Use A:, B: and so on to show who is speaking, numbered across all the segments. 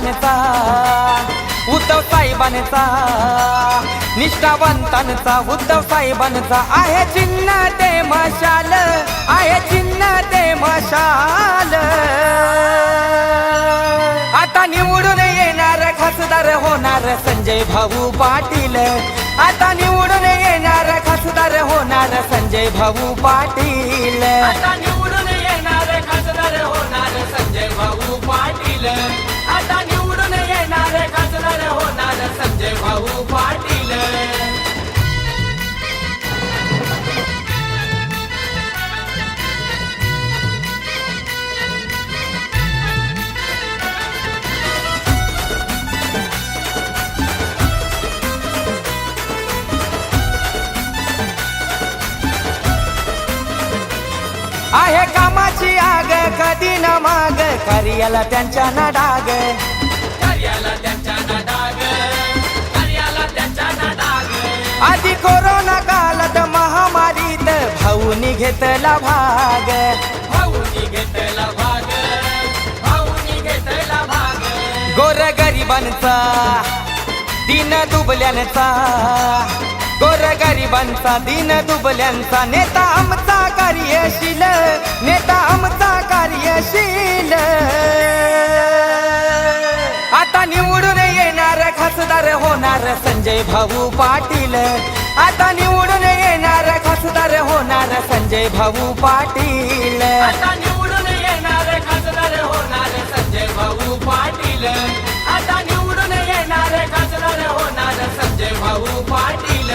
A: साहेबांचा उद्धव साहेबांचा निष्ठावंतांचा उद्धव साहेबांचा आहे चिन्ह ते मशाल आहे चिन्ह ते मशाल. आता निवडून येणार खासदार होणार संजय भाऊ पाटील. आता निवडून येणार खासदार होणार संजय भाऊ पाटील.
B: आता निवडून येणार खासदार होणार संजय भाऊ पाटील.
A: कामाची आग कधी न माग कार्याला त्यांच्या ना डाग.
B: कार्याला त्यांच्या ना डाग कार्याला त्यांच्या ना डाग.
A: आधी कोरोना काळात महामारीत भाऊनी घेतला भाग.
B: भाऊनी घेतला भाग भाऊनी घेतला भाग.
A: गोर गरिबांचा दिन दुबल्यांचा. गोर गरिबांचा दिन दुबल्यांचा नेता आमचा कार्यशील नेता आमचा कार्यशील. आता निवडून येणार खासदार होणार संजय भाऊ पाटील. आता निवडून येणार खासदार होणार संजय भाऊ पाटील.
B: आता निवडून येणार खासदार होणार संजय भाऊ पाटील. आता निवडून येणार खासदार होणार संजय भाऊ पाटील.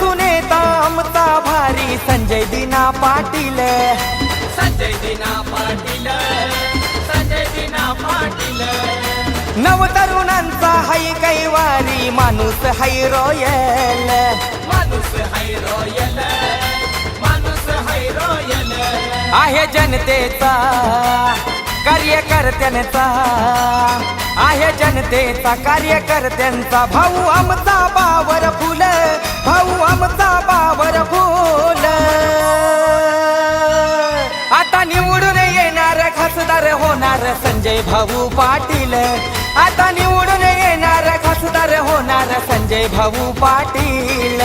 A: अभ्यासून नेता आमचा भारी संजय दिना पाटील.
B: संजय दिना पाटील. संजय दिना पाटील.
A: नव तरुणांचा हाय कैवारी माणूस हाय रॉयल.
B: माणूस हाय रॉयल. माणूस हाय रॉयल.
A: आहे जनतेचा कार्यकर्त्यांचा. आहे जनतेचा कार्यकर्त्यांचा. भाऊ आमचा बावर फुल. भाऊ आमचा बावर बोल आता निवडून येणार खासदार होणार संजय भाऊ पाटील. आता निवडून येणार खासदार होणार संजय भाऊ पाटील.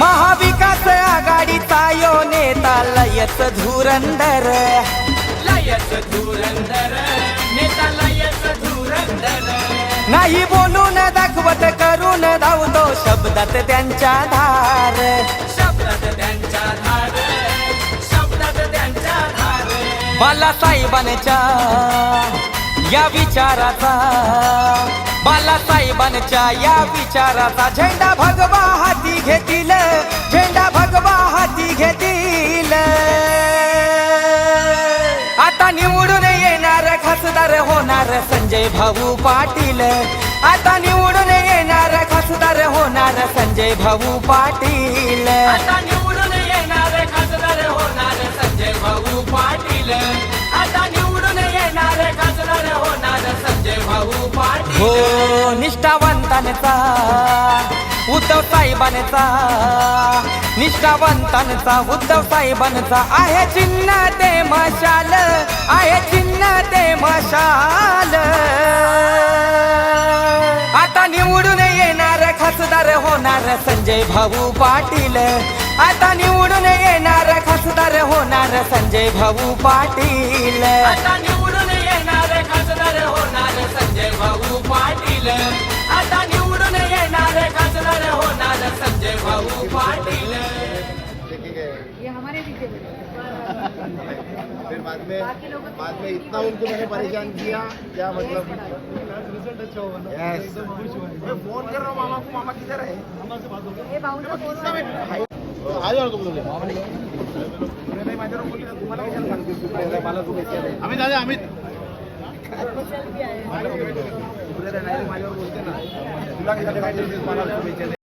A: महाविकास आघाडीचा यो नेता लयच धुरंदर
B: लयच धुरंदर नेता लयच धुरंदर
A: नाही बोलून दाखवत करून धावतो शब्दात त्यांच्या धार.
B: शब्दात त्यांच्या धार शब्दात त्यांच्या धार.
A: बालासाहेबांच्या या विचाराचा. बालासाहेबांच्या या विचाराचा. झेंडा भगवा हाती घेतील झेंडा भगवा हाती घेतील. आता निवडून येणार खासदार होणार संजय भाऊ पाटील. आता निवडून येणार खासदार होणार संजय भाऊ पाटील. हो निष्ठावंतांचा उद्धव साहेबांचा निष्ठावंतांचा उद्धव साहेबांचा आहे चिन्ह ते मशाल आहे चिन्ह ते मशाल. आता निवडून येणार खासदार होणार संजय भाऊ पाटील. आता निवडून येणार खासदार होणार संजय भाऊ पाटील.
B: आता निवडून येणार खासदार होणार संजय भाऊ आता निवडून येणार खासदार होणार संजय भाऊ पाटील
C: ये हमारे पीछे बैठे
B: में बाद में इतना उनको मैंने परेशान किया क्या मतलब? यस मैं फ़ोन कर रहा हूँ मामा को मामा किधर है? आ जाओ तुम लोग नाही। माझ्यावर बोलली तुम्हाला कशाला सांगते मला शुभेच्छा दे आम्ही दादा आम्ही तुला